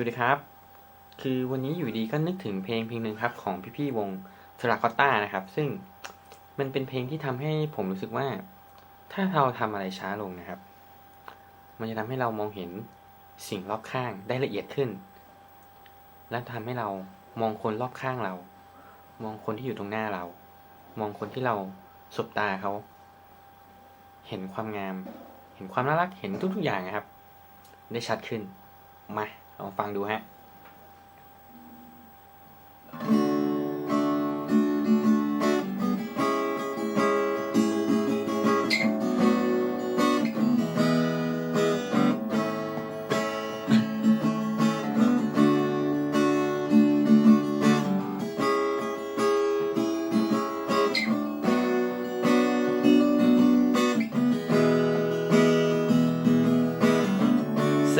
วัสดีครับ คือวันนี้อยู่ดีก็นึกถึงเพลงเพลงหนึ่งครับ ของพี่ๆวงสลาคอตตานะครับ ซึ่งมันเป็นเพลงที่ทำให้ผมรู้สึกว่า ถ้าเราทำอะไรช้าลงนะครับ มันจะทำให้เรามองเห็นสิ่งรอบข้างได้ละเอียดขึ้น และทำให้เรามองคนรอบข้างเรา มองคนที่อยู่ตรงหน้าเรา มองคนที่เราสบตาเขา เห็นความงาม เห็นความน่ารักเห็นทุกๆอย่างนะครับ ได้ชัดขึ้นมา ลองฟังดูฮะ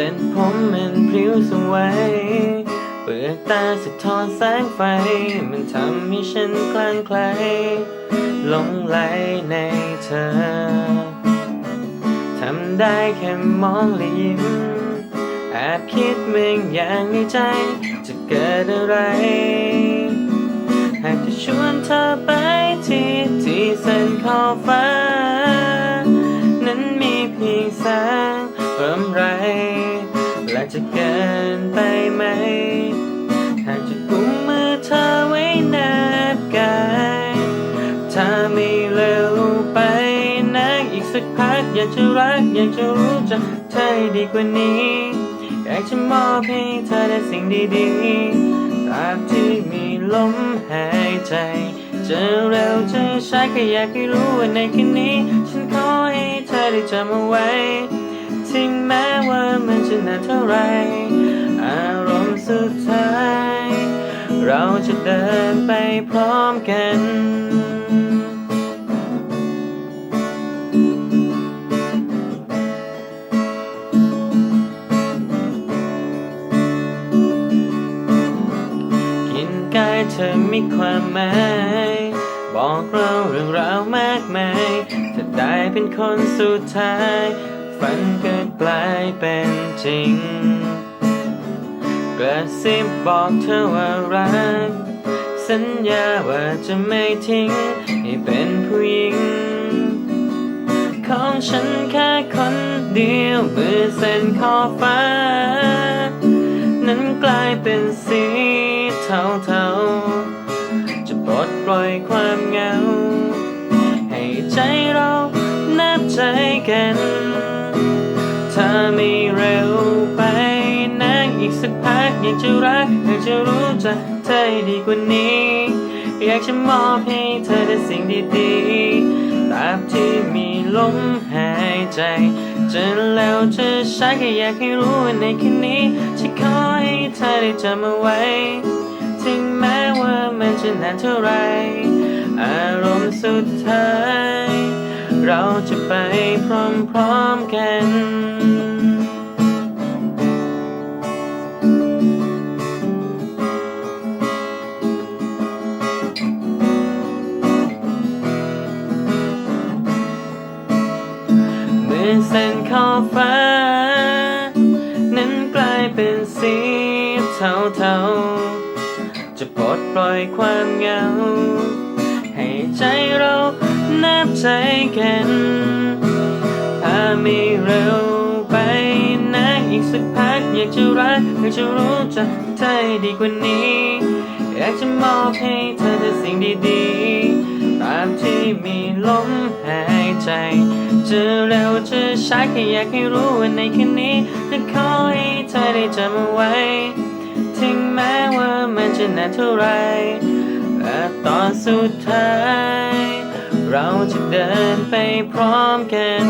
ส้นผมมันพริ้วสวยเปลือกตาสะท้อนแสงไฟ มันทำให้ฉันคลั่งไคล้หลงไหลในเธอ ทำได้แค่มองและยิ้มแอบคิดเมืองอย่างในใจ จะเกิดอะไร หากจะชวนเธอไปที่ที่เส้นขอบฟ้า นั้นมีเพียงแสงรำไรและ จะเกินไปไหม หากจะกุมมือเธอไว้แนบกายถ้าไม่เร็วไปนักอีกสักพัก อยากจะรัก อยากจะรู้จักเธอให้ดีกว่านี้ อยากจะมอบให้เธอแต่สิ่งดีๆตราบที่มีลมหายใจจะเร็วจะช้าก็อยากให้รู้ว่าในคืนนี้ ฉันขอให้เธอได้จำเอาไว้ ว่ามันจะนานเท่าไร อารมณ์สุดท้าย เราจะเดินไปพร้อมกันกินกายเธอมีความหมาย บอกเราเรื่องราวมากมาย จะได้เป็นคนสุดท้าย ฝันก็กลายเป็นจริง กระซิบบอกเธอว่ารัก สัญญาว่าจะไม่ทิ้ง ให้เป็นผู้หญิง ของฉันแค่คนเดียวเมื่อเส้นขอฟ้า นั้นกลายเป็นสีเทาๆ จะปลดปล่อยความเหงา ให้ใจเรานับใจกัน ถ้าไม่เร็วไปนักอีกสักพักอยากจะรักอยากจะรู้จักเธอให้ดีกว่านี้ อยากจะมอบให้เธอแต่สิ่งดีๆตราบที่มีลมหายใจจะแล้วจะช้าก็อยากให้รู้ว่าในคืนนี้ฉันขอให้เธอได้จำเอาไว้ ถึงแม้ว่ามันจะนานเท่าไร อารมณ์สุดท้าย เราจะไปพร้อมๆกันเมื่อเส้นขอบฟ้า นั้นกลายเป็นสีเทาๆจะปลดปล่อยความเหงา ให้ใจเรา นับใจกันถ้าไม่เร็วไปนักอีกสักพักอยากจะรักอยากจะรู้จักเธอให้ดีกว่านี้ อยากจะมอบให้เธอแต่สิ่งดีๆตามที่มีลมหายใจจะเร็วจะช้าแค่อยากให้รู้ว่าในคืนนี้จะขอให้เธอได้จำเอาไว้ ถึงแม้ว่ามันจะนานเท่าไรและตอนสุดท้าย เราจะเดินไปพร้อมกัน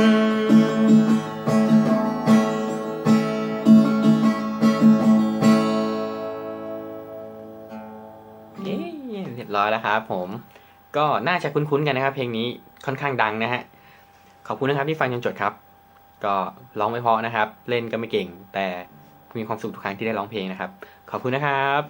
เย้เรียบร้อยแล้วครับผม ก็น่าจะคุ้นๆกันนะครับ เพลงนี้ค่อนข้างดังนะฮะ ขอบคุณนะครับที่ฟังจนจบครับ ก็ร้องไม่เพาะนะครับ เล่นก็ไม่เก่ง แต่มีความสุขทุกครั้งที่ได้ร้องเพลงนะครับ ขอบคุณนะครับ